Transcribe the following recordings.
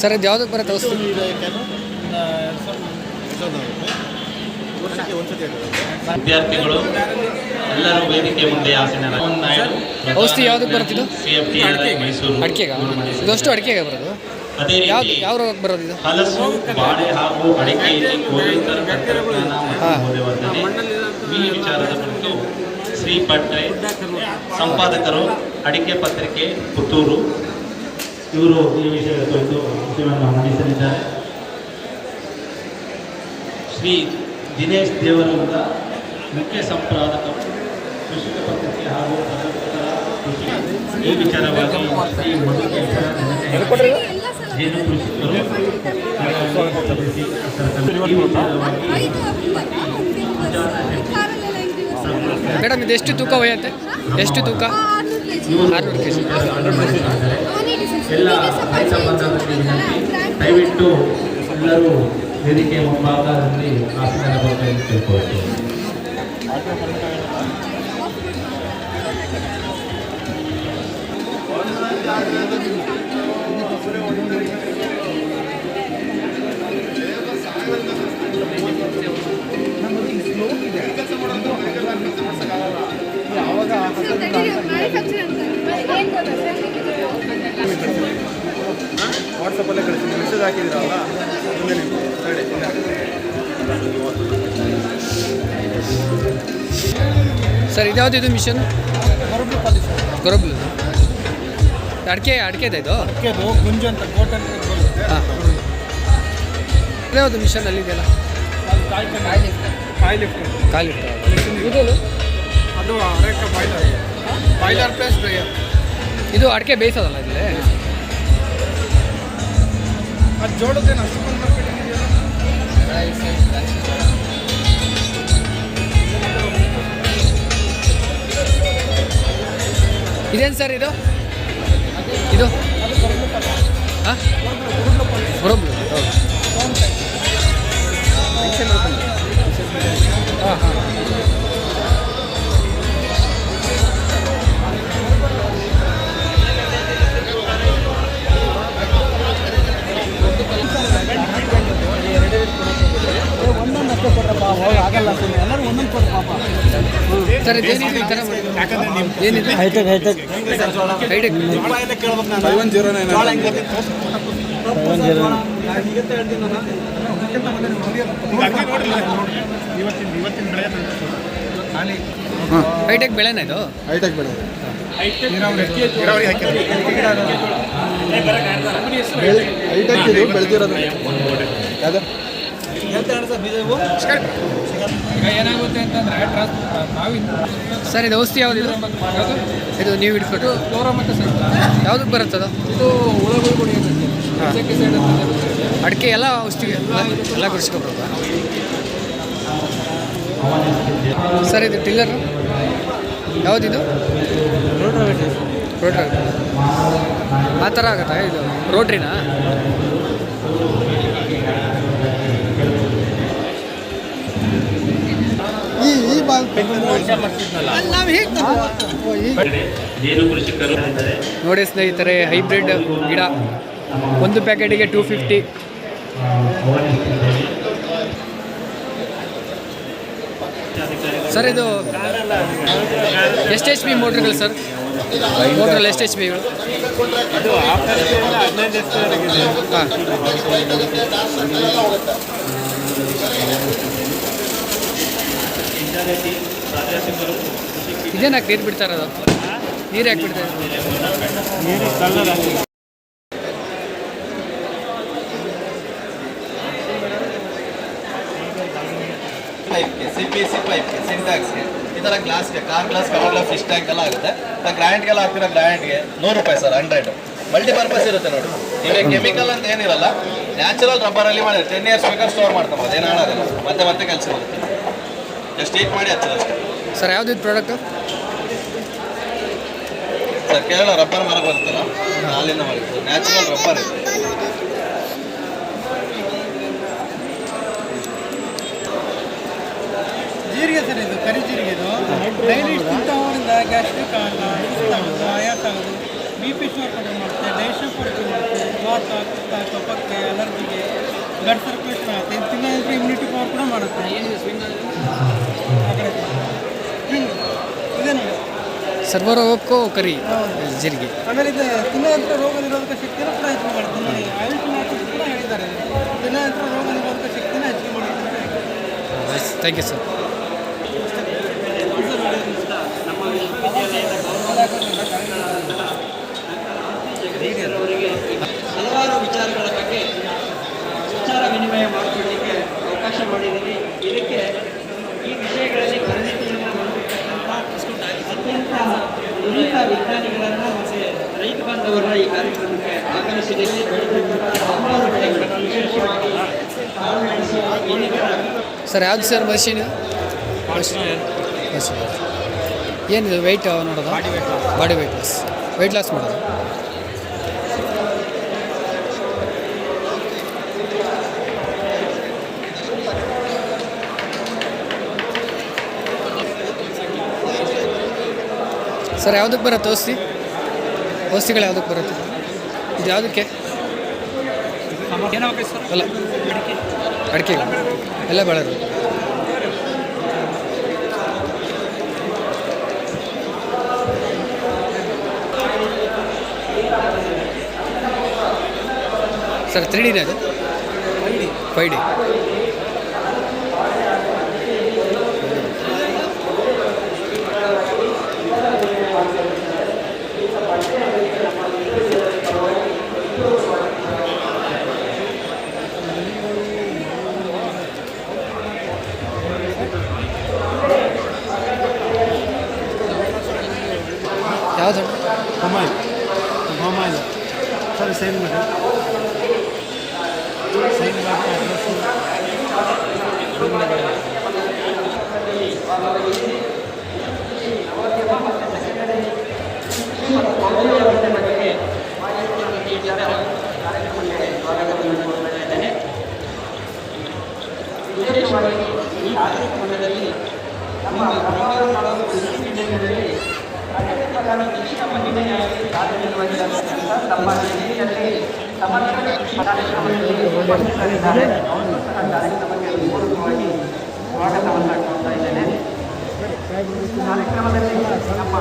Sir ಅದು ಯಾವುದಕ್ಕೆ ಬರುತ್ತೆ ಔಷಧಿ ವಿದ್ಯಾರ್ಥಿಗಳು ಎಲ್ಲರೂ ವೇದಿಕೆ ಮುಂದೆ ಆಸನ ಔಷಧಿ ಯಾವ್ದಕ್ಕೆ ಬರುತ್ತಿದ್ದು ಮೈಸೂರು. ಅಡಿಕೆಗ? ಇದಷ್ಟು ಅಡಿಕೆಗೆ ಬರೋದು? ಅದೇ ಯಾವ್ದು ರೀತಿ ಯಾವ ರೋಗಕ್ಕೆ ಬರೋದು ಇದು? ಹಲಸು ಬಾಳೆ ಹಾಗೂ ಅಡಿಕೆಯಲ್ಲಿ ಕೋರಿತರ ತಂತ್ರಜ್ಞಾನ ಮತ್ತು ಈ ವಿಚಾರದ ಕುರಿತು ಶ್ರೀ ಪಟ್ರೆ ಸಂಪಾದಕರು ಅಡಿಕೆ ಪತ್ರಿಕೆ ಪುತ್ತೂರು ಇವರು ಈ ವಿಷಯದ ಕುರಿತು ವಿಷಯವನ್ನು ಮಂಡಿಸಲಿದ್ದಾರೆ. ಶ್ರೀ ದಿನೇಶ್ ದೇವರವರ ಮುಖ್ಯ ಸಂಪಾದಕರು ಕೃಷಿಕ ಪದ್ಧತಿ ಹಾಗೂ ಈ ವಿಚಾರವಾಗಿ ನೆನಪೆ ಜೇನು ಕೃಷಿಕರು ಈ ಮೇಡಮ್ ಇದು ಎಷ್ಟು ತೂಕ ಒಯ್ಯತ್ತೆ? ಎಷ್ಟು ತೂಕ? ಎಲ್ಲ ರೈತ ವಿನಂತಿ ದಯವಿಟ್ಟು ಎಲ್ಲರೂ ವೇದಿಕೆ ಮುಂಭಾಗದಲ್ಲಿ ಆಸನ ಬಗ್ಗೆ ತಿಳ್ಕೊಳ್ತೀವಿ ವಾಟ್ಸಪ್ಪಲ್ಲೇ ಕಳಿಸಿ ಮೆಸೇಜ್ ಹಾಕಿದ್ದೀರಲ್ಲ ಮುಂದೆ ನಿಮ್ಮ ರೆಡಿ ಸರ್ ಇದ್ಯಾವುದು ಇದು ಮಿಷನ್ ಗೊರಬ್ಲು ಅಡಿಕೆ ಅಡಿಕೆದ ಇದು ಗುಂಜು ಅಂತ ಯಾವುದು ಮಿಷನ್ ಅಲ್ಲಿ ಇದೆಯಲ್ಲ? ಕಾಯಿ ಲಿಫ್ಟ್. ಖಾಲಿ ಅದು ಅರೇಕ ಬಾಯ್ಲರ್ ಪ್ಲಸ್ ಡ್ರೈಯರ್ ಇದು ಅಡಿಕೆ ಬೇಯಿಸೋದಲ್ಲ ಇಲ್ಲಿ ಅದು ಜೋಡದೇನು ಅಷ್ಟು ಇದೇನು ಸರ್ ಇದು? ಇದು? ಹಾಂ? ಹೌದು ಹಾಂ. ಸರ್ ಇದೇನಿದೆ ಈ ಥರ ಮಾಡಿ ಏನಿದೆ? High tech high tech high tech five one zero nine. High tech ಬೆಳೆನಾ ಇದು? ಹೈಟೆಕ್ ಬೆಳೆ. ಹೈಟೆಕ್ ಇದು ಬೆಳೆದಿರೋದು. ಯಾವ್ದು? ಏನಾಗುತ್ತೆ ಅಂತಂದ್ರೆ ಸರ್ ಇದು ಔಷಧಿ ಯಾವ್ದು ಇದು? ಇದು ನೀವು ಇಟ್ಕೊಟ್ಟು ಕ್ಲೋರ ಮತ್ತು ಸರ್ ಯಾವ್ದಕ್ಕೆ ಬರುತ್ತೆ ಅದು? ಇದು ಹುಳಗಳು. ಅಡಿಕೆ ಎಲ್ಲ ಔಷಧಿ ಎಲ್ಲ ಕೃಷಿಕೊಬ್ರಲ್ಲ ಸರ್ ಇದು ಟಿಲ್ಲರ್? ಯಾವುದಿದು ರೋಟ್ರಿ ಆ ಥರ ಆಗುತ್ತಾ? ಇದು ರೋಟ್ರಿನಾ? ನೋಡಿ ಸ್ನೇಹಿತರೆ, ಹೈಬ್ರಿಡ್ ಗಿಡ. ಒಂದು ಪ್ಯಾಕೆಟಿಗೆ ಟೂ ಫಿಫ್ಟಿ ಸರ್, ಇದು ಎಷ್ಟು ಎಚ್ ಪಿ ಮೋಟ್ರ್ಗಳು ಸರ್? ಮೋಟ್ರಲ್ಲಿ ಎಷ್ಟು ಎಚ್ ಪಿಗಳು ಹಾಂ. ಇದೇನಾಕೆ ನೀರು ಬಿಡ್ತಾ ಇರೋದು ನೀರು ಹಾಕಿ ಬಿಡ್ತಾ ಇರೋದು? ಪೈಪ್ಗೆ ಸಿ ಪಿ ಸಿ ಪೈಪ್ಗೆ ಸಿಂಟ್ಯಾಕ್ಸ್ಗೆ ಈ ಥರ ಗ್ಲಾಸ್ಗೆ car glass cover glass fish tank ಎಲ್ಲ ಆಗುತ್ತೆ. ಗ್ರ್ಯಾಂಡ್ಗೆಲ್ಲ ಹಾಕ್ತಿರೋ ಗ್ರ್ಯಾಂಡ್ಗೆ ನೂರು ರೂಪಾಯಿ ಸರ್ ಹಂಡ್ರೆಡ್ ಮಲ್ಟಿಪರ್ಪಸ್ ಇರುತ್ತೆ ನೋಡಿ. ಈಗ ಕೆಮಿಕಲ್ ಅಂತ ಏನಿರಲ್ಲ ನ್ಯಾಚುರಲ್ ರಬ್ಬರಲ್ಲಿ ಮಾಡಿದ್ರೆ ಟೆನ್ ಇಯರ್ಸ್ ಬೇಕಾದ್ರೆ ಸ್ಟೋರ್ ಮಾಡ್ತಾರೆ ಅದೇನಾಗಲ್ಲ ಹಾಳಾಗಲ್ಲ. ಮತ್ತೆ ಮತ್ತೆ ಕೆಲಸ ಬರುತ್ತೆ ಜಸ್ಟ್ ಹೀಟ್ ಮಾಡಿ ಹಚ್ಚೋದು ಅಷ್ಟೇ. ಸರ್ ಯಾವ್ದು ಇದು ಪ್ರಾಡಕ್ಟು ಸರ್ ಕೇರಳ ರಬ್ಬರ್ ಮರ ಬರುತ್ತಲ್ಲ ಅಲ್ಲಿಂದ ಮಾಡಿದ್ದು. ನ್ಯಾಚುರಲ್ ರಬ್ಬರ್ ಇದೆ. ಜೀರಿಗೆ ಸರ್ ಇದು ಕರಿ ಜೀರಿಗೆ ಇದು. ಡೈಲಿ ತಿಂತವರಿಂದ ಗ್ಯಾಸ್ಟ್ರಿಕ್ ಆಗಲ್ಲ ಆಗೋದು ಆಯಾಸ ಆಗೋದು. ಬಿ ಪಿ ಶುಗರ್ ಕಡಿಮೆ ಮಾಡುತ್ತೆ ಡೈಜೆಷನ್ ಕಡಿಮೆ ಮಾಡುತ್ತೆ ವಾತ ಕಫಕ್ಕೆ ಅಲರ್ಜಿಗೆ. ಬ್ಲಡ್ ಸರ್ಕ್ಯುಲೇಷನ್ ಆಗುತ್ತೆ ಇದು ತಿನ್ನೋದ್ರೆ ಇಮ್ಯುನಿಟಿ ಪವರ್ ಕೂಡ ಮಾಡುತ್ತೆ ಇದೇನು ಸರ್ವರೋಗಕ್ಕೂ ಕರಿ ಜೀರಿಗೆ ಆಮೇಲೆ ಇದು ತಿನ್ನೋದ್ರ ರೋಗ ನಿರೋಧಕ ಶಕ್ತಿನ ಕೂಡ ಹೆಚ್ಚು ಮಾಡುತ್ತೆ ನೋಡಿ ಆಯುಷ್ ಕೂಡ ಹೇಳಿದ್ದಾರೆ ತಿನ್ನೋದ್ರ ರೋಗ ನಿರೋಧಕ ಶಕ್ತಿನ ಹೆಚ್ಚಿಗೆ ಮಾಡುತ್ತೆ. ಥ್ಯಾಂಕ್ ಯು ಸರ್ ಹಲವಾರು ವಿಚಾರಗಳ ಬಗ್ಗೆ ವಿಚಾರ ವಿನಿಮಯ ಮಾಡಿಕೊಳ್ಳಲಿಕ್ಕೆ ಅವಕಾಶ ಮಾಡಿದ್ದೀನಿ. ಇದಕ್ಕೆ ಈ ವಿಷಯಗಳಲ್ಲಿ ಅತ್ಯಂತ ನುರಿತ ವಿಜ್ಞಾನಿಗಳನ್ನು ಮತ್ತು ರೈತ ಬಾಂಧವರನ್ನ ಈ ಕಾರ್ಯಕ್ರಮಕ್ಕೆ ಆಗಮಿಸಿದ್ದೀವಿ. ವಿಶೇಷವಾಗಿ ಸರ್ ಯಾವ್ದು ಸರ್ ಮಷೀನ್? ಮಷೀನ್ ಏನಿದು ವೆಯ್ಟ್ ನೋಡೋದು? Body weight loss weight loss ಮಾಡೋದು? ಸರ್ ಯಾವುದಕ್ಕೆ ಬರುತ್ತೆ ಔಷಧಿ ಔಷಧಿಗಳು ಯಾವುದಕ್ಕೆ ಬರುತ್ತೆ? ಇದು ಯಾವುದಕ್ಕೆ? ಅಲ್ಲ, ಅಡಿಕೆ. ಎಲ್ಲ ಬೆಳೆದು. ಸರ್ ತ್ರೀ ಡಿನೇ ಅದು? ಫೈ ಡಿ ಬಗ್ಗೆ ಮಾಹಿತಿಯನ್ನು ನೀಡಿದ್ದಾರೆ ಕಾರ್ಯಕ್ರಮಕ್ಕೆ ಸ್ವಾಗತವನ್ನು ಕೋರ್ತಾ ಇದ್ದೇನೆ ವಿಶೇಷವಾಗಿ ಈ ಕಾರ್ಯಕ್ರಮದಲ್ಲಿ ನಮ್ಮ ಬೆಂಗಳೂರು ತಾಲೂಕು ಕೃಷಿ ಜಿಲ್ಲೆಯಲ್ಲಿ ಪ್ರಗತಿಪರ ಕೃಷಿಕ ಮಹಿಳೆಯಾಗಿ ಕಾರ್ಯನಿರ್ವಹಿಸಿರ್ತಕ್ಕಂಥ ತಮ್ಮ ಜಿಲ್ಲೆಯಲ್ಲಿ ಸಮಗ್ರ ಕೃಷಿ ಕಾರ್ಯಕ್ರಮದಲ್ಲಿ ಉಪಸ್ಥಿತರಿದ್ದಾರೆ ಅವರು ಸಹ ಕಾರ್ಯಕ್ರಮಕ್ಕೆ ಪೂರ್ವಕವಾಗಿ ಸ್ವಾಗತವನ್ನು ಕೋರ್ತಾ ಇದ್ದೇನೆ ಕಾರ್ಯಕ್ರಮದಲ್ಲಿ ನಮ್ಮ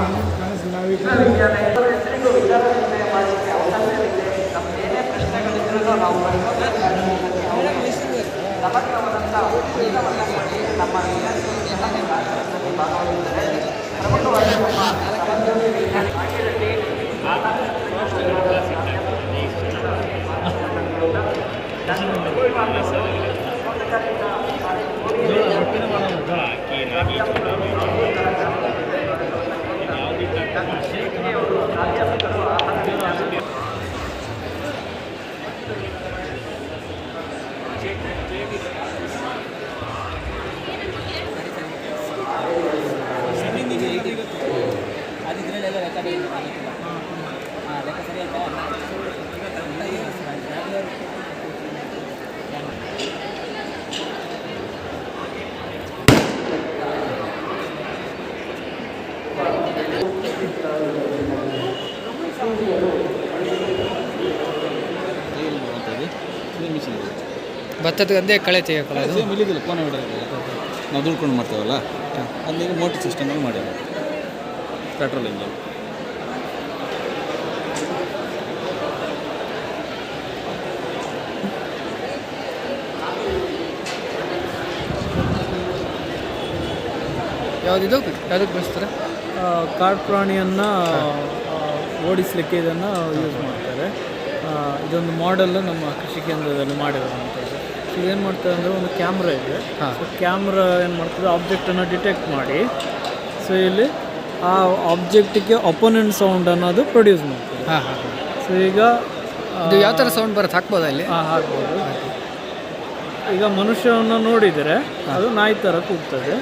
ವಿಶ್ವವಿದ್ಯಾಲಯ ಹೆಸರಿಗೂ ವಿಚಾರ ವಿನಿಮಯ ಮಾಡಲಿಕ್ಕೆ ಅವಕಾಶವಿದೆ ನಮ್ಮ ಏನೇ ಪ್ರಶ್ನೆಗಳಿದ್ರೂ ನಾವು ಸಮಗ್ರವಾದಂಥ ಉತ್ತರವನ್ನು ಕೊಡಿ ನಮ್ಮ ವಿದ್ಯಾರ್ಥಿಗಳು ಸಹ ಈ ಕಾರ್ಯಕ್ರಮದಲ್ಲಿ ಭಾಗವಹಿಸಿದ್ದಾರೆ ಪ್ರಮುಖವಾಗಿ ನಮ್ಮ aquí, aquí, aquí. ಗದ್ದೆ ಕಳೆ ಸೇಮ್ ಕೋನ ಹೊಡೆಯೋದು ನಾವು ದುಡ್ಕೊಂಡು ಮಾಡ್ತೇವಲ್ಲ? ಅಲ್ಲಿ ಮೋಟರ್ ಸಿಸ್ಟಮಲ್ಲಿ ಮಾಡ್ಯಾರ ಪೆಟ್ರೋಲ್ ಇಂಜಿನ್ ಯಾವುದಿದು ಯಾವುದಕ್ಕೆ ಬಳಸ್ತಾರೆ? ಕಾಡು ಪ್ರಾಣಿಯನ್ನು ಓಡಿಸಲಿಕ್ಕೆ ಇದನ್ನು ಯೂಸ್ ಮಾಡ್ತಾರೆ. ಇದೊಂದು ಮಾಡೆಲ್ಲು ನಮ್ಮ ಕೃಷಿ ಕೇಂದ್ರದಲ್ಲಿ ಮಾಡಿರುವಂಥದ್ದು ಸೊ ಏನು ಮಾಡ್ತದೆ ಅಂದರೆ ಒಂದು ಕ್ಯಾಮ್ರಾ ಇದೆ. ಹಾಂ. ಸೊ ಕ್ಯಾಮ್ರಾ ಏನು ಮಾಡ್ತದೆ ಆಬ್ಜೆಕ್ಟನ್ನು ಡಿಟೆಕ್ಟ್ ಮಾಡಿ. ಸೊ ಇಲ್ಲಿ ಆ ಆಬ್ಜೆಕ್ಟಿಗೆ ಅಪೋನೆಂಟ್ ಸೌಂಡ್ ಅನ್ನೋದು ಪ್ರೊಡ್ಯೂಸ್ ಮಾಡ್ತದೆ ಹಾಂ ಹಾಂ ಸೊ ಈಗ ಯಾವ ಥರ ಸೌಂಡ್ ಬರುತ್ತೆ? ಹಾಕ್ಬೋದು ಅಲ್ಲಿ ಹಾಂ ಹಾಕ್ಬೋದು. ಈಗ ಮನುಷ್ಯವನ್ನು ನೋಡಿದರೆ ಅದು ನಾಯಿ ಥರ ಕೂಗ್ತದೆ.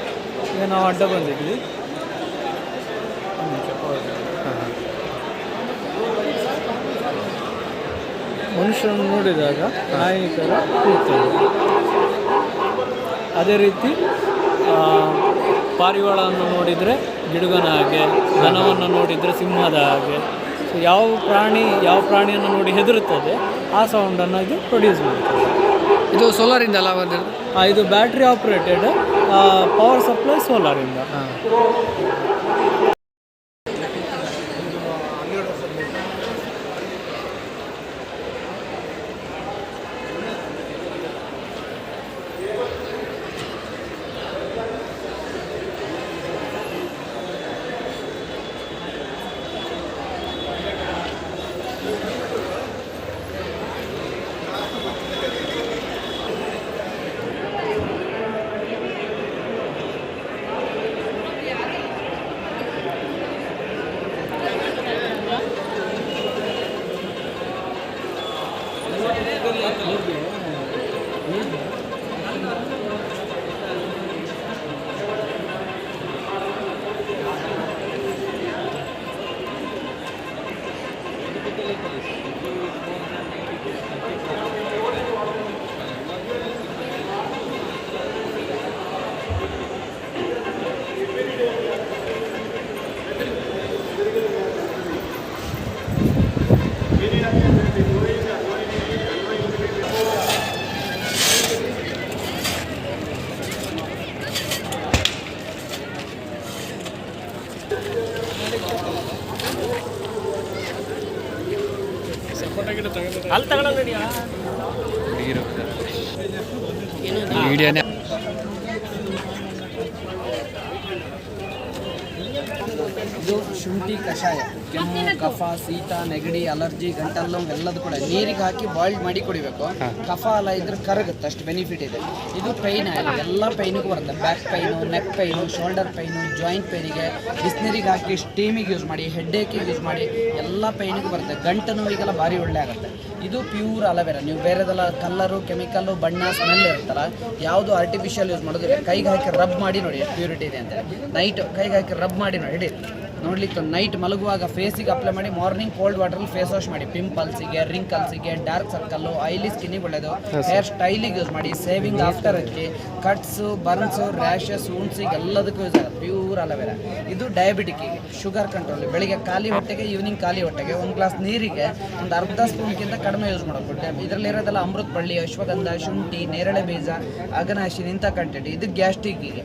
ಈಗ ನಾವು ಅಡ್ಡ ಬಂದಿದ್ವಿ. ಮನುಷ್ಯನನ್ನು ನೋಡಿದಾಗ ನಾಯಕರ ಕೂಗ್ತದೆ ಅದೇ ರೀತಿ ಪಾರಿವಾಳವನ್ನು ನೋಡಿದರೆ ಗಿಡುಗನ ಹಾಗೆ ಘನವನ್ನು ನೋಡಿದರೆ ಸಿಂಹದ ಹಾಗೆ ಸೊ ಯಾವ ಪ್ರಾಣಿ ಯಾವ ಪ್ರಾಣಿಯನ್ನು ನೋಡಿ ಹೆದರುತ್ತದೆ ಆ ಸೌಂಡನ್ನು ಇದು ಪ್ರೊಡ್ಯೂಸ್ ಮಾಡ್ತದೆ. ಇದು ಸೋಲಾರಿಂದ ಅಲ್ಲ ಆ, ಇದು ಬ್ಯಾಟ್ರಿ ಆಪ್ರೇಟೆಡ್ ಪವರ್ ಸಪ್ಲೈ ಸೋಲಾರಿಂದ. ಹಾಂ. 얘기해. ವಿಡಿಯೋನೇ ಇದು ಶುಂಠಿ ಕಷಾಯ. ಕೆಮ್ಮು ಕಫ ಶೀತ ನೆಗಡಿ ಅಲರ್ಜಿ ಗಂಟಲು ಎಲ್ಲದೂ ಕೂಡ ನೀರಿಗೆ ಹಾಕಿ ಬಾಯ್ಲ್ ಮಾಡಿ ಕುಡಿಬೇಕು. ಕಫ ಎಲ್ಲ ಇದ್ರೆ ಕರಗುತ್ತೆ ಅಷ್ಟು ಬೆನಿಫಿಟ್ ಇದೆ. ಇದು ಪೈನ್ ಆಗಿದೆ ಎಲ್ಲ ಪೈನಿಗೂ ಬರುತ್ತೆ. Back pain neck pain shoulder pain joint ಪೈನಿಗೆ ಬಿಸಿನೀರಿಗೆ ಹಾಕಿ ಸ್ಟೀಮಿಗೆ ಯೂಸ್ ಮಾಡಿ ಹೆಡ್ಡೇಕಿಗೆ ಯೂಸ್ ಮಾಡಿ ಎಲ್ಲ ಪೈನಿಗೂ ಬರುತ್ತೆ. ಗಂಟು ನೋವಿಗೆಲ್ಲ ಭಾರಿ ಒಳ್ಳೆ ಆಗುತ್ತೆ. ಇದು ಪ್ಯೂರ್ ಅಲವೆರಾ ನೀವು ಬೇರೆದೆಲ್ಲ ಕಲ್ಲರು ಕೆಮಿಕಲ್ಲು ಬಣ್ಣ ಸ್ಮೆಲ್ ಇರುತ್ತಲ್ಲ ಯಾವುದು ಆರ್ಟಿಫಿಷಿಯಲ್ ಯೂಸ್ ಮಾಡೋದಿಲ್ಲ. ಕೈಗೆ ಹಾಕಿ ರಬ್ ಮಾಡಿ ನೋಡಿ ಎಷ್ಟು ಪ್ಯೂರಿಟಿ ಇದೆ ಅಂತ ನೈಟ್ ಕೈಗೆ ಹಾಕಿ ರಬ್ ಮಾಡಿ ನೋಡಿ ಹಿಡಿ. ನೋಡ್ಲಿಕ್ಕೆ ನೈಟ್ ಮಲಗುವಾಗ ಫೇಸಿಗೆ ಅಪ್ಲೈ ಮಾಡಿ ಮಾರ್ನಿಂಗ್ ಕೋಲ್ಡ್ ವಾಟರಲ್ಲಿ ಫೇಸ್ ವಾಶ್ ಮಾಡಿ. ಪಿಂಪಲ್ಸಿಗೆ ರಿಂಕಲ್ಸಿಗೆ ಡಾರ್ಕ್ ಸರ್ಕಲ್ಲು ಐಲಿ ಸ್ಕಿನ್ನಿಗೆ ಒಳ್ಳೆಯದು ಹೇರ್ ಸ್ಟೈಲಿಗೆ ಯೂಸ್ ಮಾಡಿ ಸೇವಿಂಗ್ ಆಫ್ಟರ್ ಹಚ್ಚಿ ಕಟ್ಸು ಬರ್ನ್ಸು ರ್ಯಾಷಸ್ ಉಣ್ಸಿಗೆ ಎಲ್ಲದಕ್ಕೂ ಯೂಸ್ ಆಗುತ್ತೆ. ಪ್ಯೂರ್ ಅಲವೆರಾ ಇದು ಡಯಾಬಿಟಿಕ್ಕಿಗೆ ಶುಗರ್ ಕಂಟ್ರೋಲ್ ಬೆಳಿಗ್ಗೆ ಖಾಲಿ ಹೊಟ್ಟೆಗೆ ಈವ್ನಿಂಗ್ ಖಾಲಿ ಹೊಟ್ಟೆಗೆ ಒಂದು ಗ್ಲಾಸ್ ನೀರಿಗೆ ಒಂದು ಅರ್ಧ ಸ್ಪೂನ್ಗಿಂತ ಕಡಿಮೆ ಯೂಸ್ ಮಾಡೋದು. ಇದರಲ್ಲಿ ಇರೋದೆಲ್ಲ ಅಮೃತ ಬಳ್ಳಿ ಅಶ್ವಗಂಧ ಶುಂಠಿ ನೇರಳೆ ಬೀಜ ಅಗನಾಶಿ ಇಂಥ ಕಂಟೆಂಟ್ ಇದು ಗ್ಯಾಸ್ಟ್ರಿಕ್ಕಿಗೆ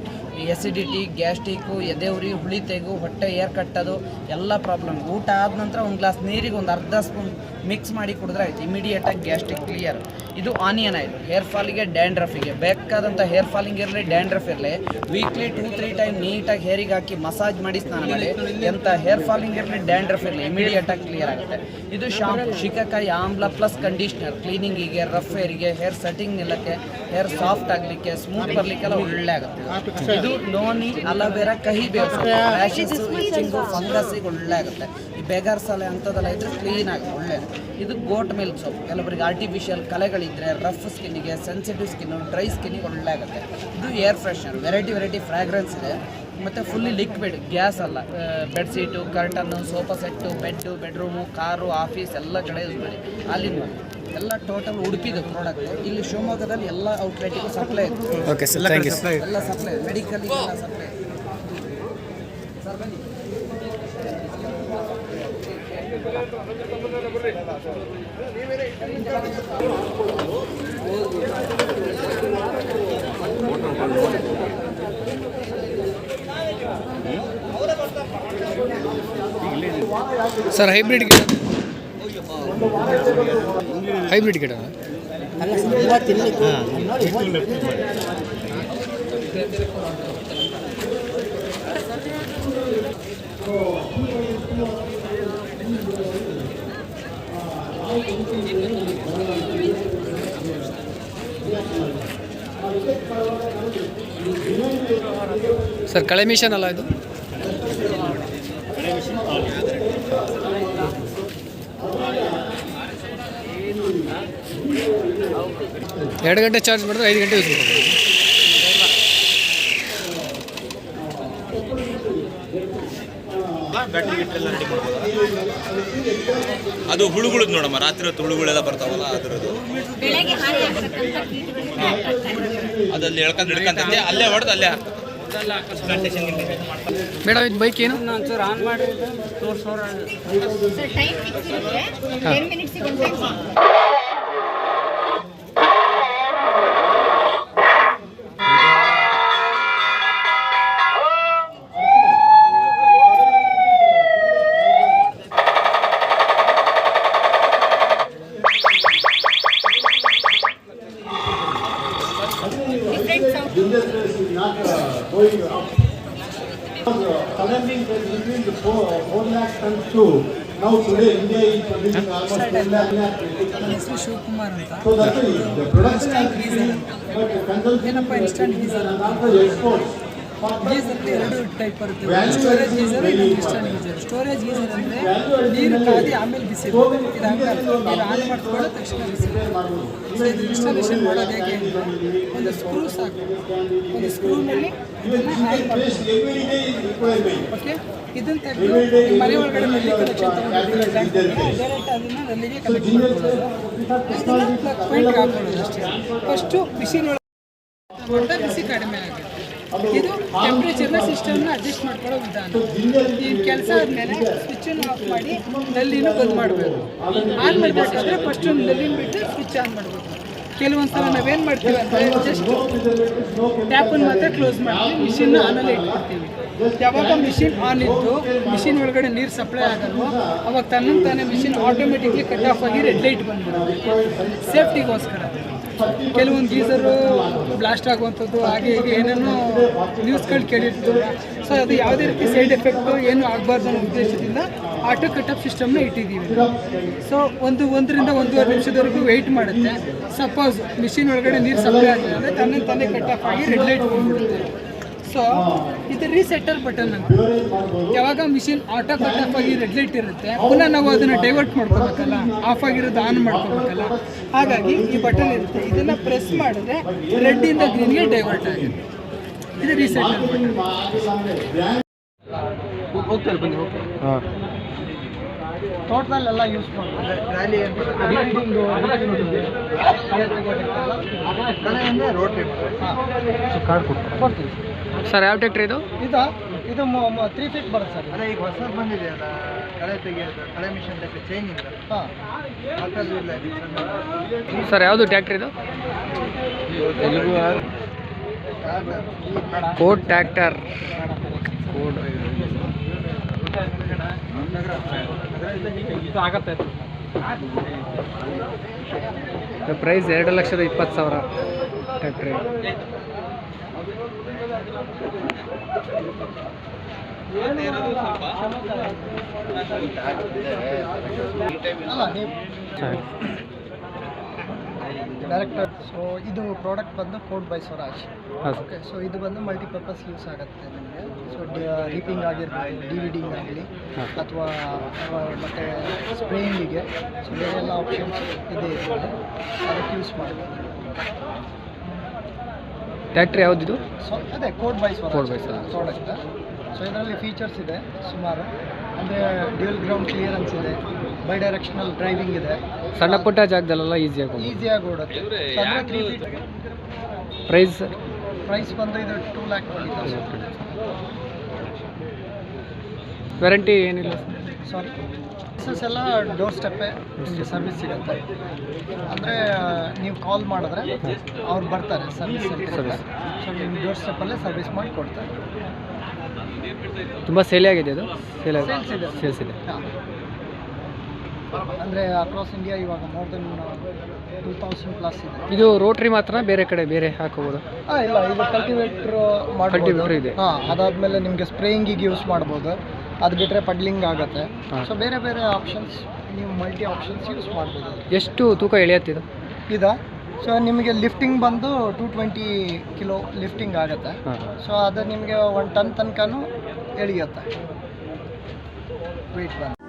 ಎಸಿಡಿಟಿ ಗ್ಯಾಸ್ಟ್ರಿಕ್ಕು ಎದೆ ಉರಿ ಹುಳಿ ತೆಗು ಹೊಟ್ಟೆ ಏರ್ ಕಟ್ಟೋದು ಎಲ್ಲ ಪ್ರಾಬ್ಲಮ್ ಊಟ ಆದ ನಂತರ ಒಂದು ಗ್ಲಾಸ್ ನೀರಿಗೆ ಒಂದು ಅರ್ಧ ಸ್ಪೂನ್ ಮಿಕ್ಸ್ ಮಾಡಿ ಕುಡಿದ್ರೆ ಆಯ್ತು. ಇಮಿಡಿಯೇಟಾಗಿ ಗ್ಯಾಸ್ಟ್ರಿಕ್ ಕ್ಲಿಯರ್ ಇದು ಆನಿಯನ್ ಆಯಿತು ಹೇರ್ ಫಾಲಿಗೆ ಡ್ಯಾಂಡ್ರಫಿಗೆ ಬೇಕಾದಂಥ ಹೇರ್ ಫಾಲಿಂಗ್ ಇರಲಿ ಡ್ಯಾಂಡ್ರಫ್ ಇರಲಿ ವೀಕ್ಲಿ ಟೂ ತ್ರೀ ಟೈಮ್ ನೀಟಾಗಿ ಹೇರಿಗೆ ಹಾಕಿ ಮಸಾಜ್ ಮಾಡಿ ಸ್ನಾನ ಮಾಡಿ ಎಂಥ ಹೇರ್ ಫಾಲಿಂಗ್ ಇರಲಿ ಡ್ಯಾಂಡ್ರಫ್ ಇರಲಿ ಇಮಿಡಿಯೇಟಾಗಿ ಕ್ಲಿಯರ್ ಆಗುತ್ತೆ. ಇದು shampoo shikakai amla plus conditioner ಕ್ಲೀನಿಂಗಿಗೆ rough ಹೇರಿಗೆ ಹೇರ್ ಸೆಟ್ಟಿಂಗ್ ನಿಲ್ಲಕ್ಕೆ ಹೇರ್ ಸಾಫ್ಟ್ ಆಗಲಿಕ್ಕೆ ಸ್ಮೂತ್ ಬರಲಿಕ್ಕೆಲ್ಲ ಒಳ್ಳೆ ಆಗುತ್ತೆ. ಇದು ನೋನಿ ಅಲೋವೆರಾ, ಕಹಿ ಬೇವು ಫಂಗಸ್ಸಿಗೆ ಒಳ್ಳೆ ಆಗುತ್ತೆ. ಈ ಬೇಗಾರ್ ಸಾಲೆ ಅಂಥದ್ದೆಲ್ಲ ಇದ್ರೆ ಕ್ಲೀನ್ ಆಗುತ್ತೆ ಒಳ್ಳೆಯದು ಇದು ಗೋಟ್ ಮಿಲ್ಕ್ ಸೋಪ್ ಕೆಲವರಿಗೆ ಆರ್ಟಿಫಿಷಿಯಲ್ ಕಲೆಗಳಿದ್ರೆ ರಫ್ ಸ್ಕಿನ್ನಿಗೆ ಸೆನ್ಸಿಟಿವ್ ಸ್ಕಿನ್ನು ಡ್ರೈ ಸ್ಕಿನ್ನಿಗೆ ಒಳ್ಳೆ ಆಗುತ್ತೆ. ಇದು air freshener variety variety fragrance ಇದೆ. ಮತ್ತು ಫುಲ್ಲಿ ಲಿಕ್ವಿಡ್ ಗ್ಯಾಸ್ ಅಲ್ಲ. Bedsheet curtain sofa set bed bedroom car office ಎಲ್ಲ ಕಡೆ ಯೂಸ್ ಮಾಡಿ. ಅಲ್ಲಿಂದ ಎಲ್ಲ ಟೋಟಲ್ ಉಡುಪಿದೆ ಪ್ರಾಡಕ್ಟ್ ಇಲ್ಲಿ ಶಿವಮೊಗ್ಗದಲ್ಲಿ ಎಲ್ಲ ಔಟ್ಲೆಟಿಗೂ ಸಪ್ಲೈ ಇದೆ. ಎಲ್ಲ ಸಪ್ಲೈ ಮೆಡಿಕಲ್ ಎಲ್ಲ ಸಪ್ಲೈ ಸರ್ ಬನ್ನಿ. ಸರ್ ಹೈಬ್ರಿಡ್ ಗಿಡ ಹೈಬ್ರಿಡ್ ಗಿಡ ಸರ್ ಕಳೆ ಮಿಷನ್ ಅಲ್ಲ ಇದು? ಎರಡು ಗಂಟೆ ಚಾರ್ಜ್ ಮಾಡಿದ್ರೆ ಐದು ಗಂಟೆ ಯೂಸ್ ಮಾಡ್ಬೋದು ಅದು ಹುಳುಗಳದ್ದು ನೋಡಮ್ಮ ರಾತ್ರಿ ಹೊತ್ತು ಹುಳುಗಳೆಲ್ಲ ಬರ್ತಾವಲ್ಲ ಅದರದ್ದು. ಅದಲ್ಲಿ ಎಳ್ಕೊಂಡ್ ಹಿಡ್ಕೊಂತಂದೆ ಅಲ್ಲೇ ಹೊಡೆದು ಅಲ್ಲೇ ಮೇಡಮ್ ಇದು ಬೈಕ್ ಏನು? ಒಂಚೂರು ಆನ್ ಮಾಡಿ ತೋರಿಸೋರ ಸರ್ ಟೈಮ್ ಹೇ ಸರ್ ಎಲ್ಲರಿಗೂ ಶುಭকুমার ಅಂತ. ಏನಪ್ಪ ಇನ್ಸ್ಟೆಡಿ ಸರ್ ಆಗ್ತಾ ಗೀಸರ್ ಎರಡು ಟೈಪ್ ಬರುತ್ತೆ. Storage geyser instant geyser storage geyser ಅಂದರೆ ನೀರು ಕಾದಿ ಆಮೇಲೆ ಬಿಸಿ ಇದು ನೀರು ಆನ್ ಮಾಡ್ಕೊಳ್ಳೋ ತಕ್ಷಣ ಬಿಸಿ ಸೊ ಇದು ಇನ್ಸ್ಟಾಲೇಷನ್ ಮಾಡೋದು ಹೇಗೆ? ಒಂದು ಸ್ಕ್ರೂ ಸಾಕು. ಒಂದು required by ಓಕೆ ಇದನ್ನ ತೆಗೆದು ಮನೆ ಒಳಗಡೆ ನಲ್ಲಿ ತಗೊಂಡಿದ್ದೀರ? ಡೈರೆಕ್ಟ್ ಅದನ್ನ ನಲ್ಲಿಗೆ ಕನೆಕ್ಟ್ ಮಾಡ್ಕೊಳ್ಳೋದು. ಇದನ್ನ ಪ್ಲಗ್ ಪಾಯಿಂಟ್ ಹಾಕೊಳ್ಳೋದು ಅಷ್ಟೇ. ಫಸ್ಟು ಬಿಸಿನೊಳಗೆ ಬಿಸಿ ಕಡಿಮೆ ಆಗುತ್ತೆ. ಇದು ಟೆಂಪ್ರೇಚರ್ನ ಸಿಸ್ಟಮ್ನ ಅಡ್ಜಸ್ಟ್ ಮಾಡ್ಕೊಳ್ಳೋ ವಿಧಾನ. ಈ ಕೆಲಸ ಆದಮೇಲೆ ಸ್ವಿಚ್ಚನ್ನು ಆಫ್ ಮಾಡಿ ನಲ್ಲಿನೂ ಬಂದ್ ಮಾಡಬೇಕು. ಆನ್ ಮಾಡಬೇಕಾದ್ರೆ ಫಸ್ಟ್ ಒಂದು ನಲ್ಲಿನ ಬಿಟ್ಟು ಸ್ವಿಚ್ ಆನ್ ಮಾಡಬೇಕು. ಕೆಲವೊಂದು ಸಲ ನಾವೇನು ಮಾಡ್ತೀವಿ ಅಂದರೆ ಜಸ್ಟ್ ಟ್ಯಾಪನ್ನು ಮಾತ್ರ ಕ್ಲೋಸ್ ಮಾಡ್ತೀವಿ. ಮಿಷಿನ್ನ ಆನಲ್ಲೇ ಇಟ್ಬಿಡ್ತೀವಿ. ಯಾವಾಗ ಮಿಷಿನ್ ಆನ್ ಇತ್ತು ಮಿಷಿನ್ ಒಳಗಡೆ ನೀರು ಸಪ್ಲೈ ಆಗಲ್ವೋ ಅವಾಗ ತನ್ನ ತಾನೇ ಮಿಷಿನ್ ಆಟೋಮೆಟಿಕ್ಲಿ ಕಟ್ ಆಫ್ ಆಗಿ ರೆಡ್ ಲೈಟ್ ಬಂದ್ಬಿಡುತ್ತೆ. ಸೇಫ್ಟಿಗೋಸ್ಕರ ಕೆಲವೊಂದು ಗೀಸರು ಬ್ಲಾಸ್ಟ್ ಆಗುವಂಥದ್ದು, ಹಾಗೆ ಹೀಗೆ ಏನೇನೋ ನ್ಯೂಸ್ಗಳು ಕೇಳಿರ್ತೀವಿ ಸೊ ಅದು ಯಾವುದೇ ರೀತಿ ಸೈಡ್ ಎಫೆಕ್ಟು ಏನು ಆಗಬಾರ್ದು ಅನ್ನೋ ಉದ್ದೇಶದಿಂದ ಆಟೋ ಕಟ್ ಆಫ್ ಸಿಸ್ಟಮ್ನ ಇಟ್ಟಿದ್ದೀವಿ. ಸೊ ಒಂದು ಒಂದರಿಂದ ಒಂದೂವರೆ ನಿಮಿಷದವರೆಗೂ ವೆಯ್ಟ್ ಮಾಡುತ್ತೆ. ಸಪೋಸ್ ಮಿಷಿನ್ ಒಳಗಡೆ ನೀರು ಸಪ್ಲೈ ಆಗಿಲ್ಲ ಅಂದರೆ ತನ್ನ ತಾನೇ ಕಟ್ ಆಫ್ ಆಗಿ ರೆಡ್ ಲೈಟ್ ಬಂದ್ಬಿಡುತ್ತೆ. ಸೊ ಇದು ರೀಸೆಟಲ್ ಬಟನ್ ಅಂತ. ಯಾವಾಗ ಮಿಷಿನ್ ಆಟೋ ಕಟ್ ಆಫ್ ಆಗಿ ರೆಡ್ ಲೈಟ್ ಇರುತ್ತೆ ಪುನಃ ನಾವು ಅದನ್ನು ಡೈವರ್ಟ್ ಮಾಡ್ಕೋಬೇಕಲ್ಲ ಆಫ್ ಆಗಿರೋದು ಆನ್ ಮಾಡ್ಕೋಬೇಕಲ್ಲ. ಹಾಗಾಗಿ ಈ ಬಟನ್ ಇರುತ್ತೆ. ಇದನ್ನ ಪ್ರೆಸ್ ಮಾಡಿದ್ರೆ ರೆಡ್ ಇಂದ ಗ್ರೀನ್ಗೆ ಡೈವರ್ಟ್ ಆಗುತ್ತೆ. ಇದು ರೀಸೆಟಲ್ ಬಟನ್ ಟೋಟಲ್ ಎಲ್ಲ ಯೂಸ್ ಮಾಡ್ತಾರೆ? ಸರ್ ಯಾವ ಟ್ಯಾಕ್ಟ್ರಿ ಇದು? ಇದು ಇದು ತ್ರೀ ಫೀಟ್ ಬರುತ್ತೆ ಸರ್. ಅದೇ ಈಗ ಹೊಸದು ಬಂದಿದೆ ಅಲ್ಲ ಕಳೆ ತೆಗೆಯೋದು ಕಳೆ ಮಿಷನ್ ಚೈನ್ ಇಲ್ಲ ಹಾಂ ಸರ್ ಯಾವುದು ಟ್ಯಾಕ್ಟ್ರಿ ಇದು? ಕೋಡ್ ಟ್ಯಾಕ್ಟರ್ ಕೋಡ್ ಆಗತ್ತೆ. ಪ್ರೈಸ್ ಎರಡು ಲಕ್ಷದ ಇಪ್ಪತ್ತು ಸಾವಿರ. ಟ್ಯಾಕ್ಟ್ರಿ ಡೈರೆಕ್ಟರ್ ಸೊ ಇದು ಪ್ರಾಡಕ್ಟ್ ಬಂದು code by Swaraj okay so ಇದು ಬಂದು ಮಲ್ಟಿಪರ್ಪಸ್ ಯೂಸ್ ಆಗುತ್ತೆ ನಿಮಗೆ. ಸೊ ರೀಪಿಂಗ್ ಆಗಿರ್ಬೋದು ಡಿವಿಡಿಂಗ್ ಆಗಲಿ ಅಥವಾ ಮತ್ತು ಸ್ಪ್ರೇಯಿಂಗಿಗೆ. ಸೊ ಬೇರೆಲ್ಲ ಆಪ್ಷನ್ಸ್ ಇದೆ ಇರ್ತದೆ ಅದಕ್ಕೆ ಯೂಸ್ ಮಾಡ್ಬೋದು. ಟ್ಯಾಕ್ಟ್ರಿ ಯಾವುದಿದು? ಸೊ ಅದೇ ಕೋಡ್ ಬೈಸ್ ಕೋಡ್ ಬೈಸ್. ಪ್ರಾಡಕ್ಟ್ ಸೊ ಇದರಲ್ಲಿ ಫೀಚರ್ಸ್ ಇದೆ ಸುಮಾರು. ಅಂದರೆ ಡ್ಯೂಲ್ ಗ್ರೌಂಡ್ ಕ್ಲಿಯರೆನ್ಸ್ ಇದೆ ಬೈ ಡೈರೆಕ್ಷನಲ್ ಡ್ರೈವಿಂಗ್ ಇದೆ. ಸಣ್ಣ ಪುಟ್ಟ ಜಾಗದಲ್ಲೆಲ್ಲ ಈಸಿಯಾಗಿ ಈಸಿಯಾಗಿ ಓಡುತ್ತೆ ಪ್ರೈಸ್ ಪ್ರೈಸ್ ಬಂದು ಇದು two lakh twenty thousand warranty ಏನಿಲ್ಲ. ಸಾರಿ ಸರ್ವಿಸಸ್ ಎಲ್ಲ ಡೋರ್ ಸ್ಟೆಪ್ಪೇ ನಿಮಗೆ ಸರ್ವಿಸ್ ಸಿಗುತ್ತೆ. ಅಂದರೆ ನೀವು ಕಾಲ್ ಮಾಡಿದ್ರೆ ಅವ್ರು ಬರ್ತಾರೆ ಸರ್ವಿಸ್ ಸೊ ನಿಮ್ಮ ಡೋರ್ ಸ್ಟೆಪ್ಪಲ್ಲೇ ಸರ್ವಿಸ್ ಮಾಡಿ ಕೊಡ್ತಾರೆ. ತುಂಬ ಸೇಲ್ ಆಗಿದೆ ಇದು ಸೇಲ್ ಸೇಲ್ಸ್ ಇದೆ. ಸೇಲ್ಸ್ ಇದೆ. ಅಂದರೆ ಅಕ್ರಾಸ್ ಇಂಡಿಯಾ ಇವಾಗ more than two thousand plus ಇದೆ. ಇದು ರೋಟ್ರಿ ಮಾತ್ರ ಬೇರೆ ಕಡೆ ಬೇರೆ ಹಾಕಬಹುದು? ಹಾಂ ಇಲ್ಲ ಇದು ಕಲ್ಟಿವೇಟ್ರ್ ಮಾಡ್ಬೋದು. ಇದೆ. ಹಾಂ ಅದಾದಮೇಲೆ ನಿಮಗೆ ಸ್ಪ್ರೇಯಿಂಗಿಗೆ ಯೂಸ್ ಮಾಡ್ಬೋದು. ಅದು ಬಿಟ್ಟರೆ ಪಡ್ಲಿಂಗ್ ಆಗುತ್ತೆ. ಸೊ ಬೇರೆ ಬೇರೆ ಆಪ್ಷನ್ಸ್ ನೀವು ಮಲ್ಟಿ ಆಪ್ಷನ್ಸ್ ಯೂಸ್ ಮಾಡ್ಬೋದು. ಎಷ್ಟು ತೂಕ ಎಳೆಯತ್ತಿದು ಇದು? ಸೊ ನಿಮಗೆ ಲಿಫ್ಟಿಂಗ್ ಬಂದು ಟೂ ಟ್ವೆಂಟಿ ಕಿಲೋ ಲಿಫ್ಟಿಂಗ್ ಆಗುತ್ತೆ. ಸೊ ಅದು ನಿಮಗೆ ಒನ್ ಟನ್ ತನಕನೂ ಎಳಿಯುತ್ತೆ. ವೆಯ್ಟ್ ಬಂದು.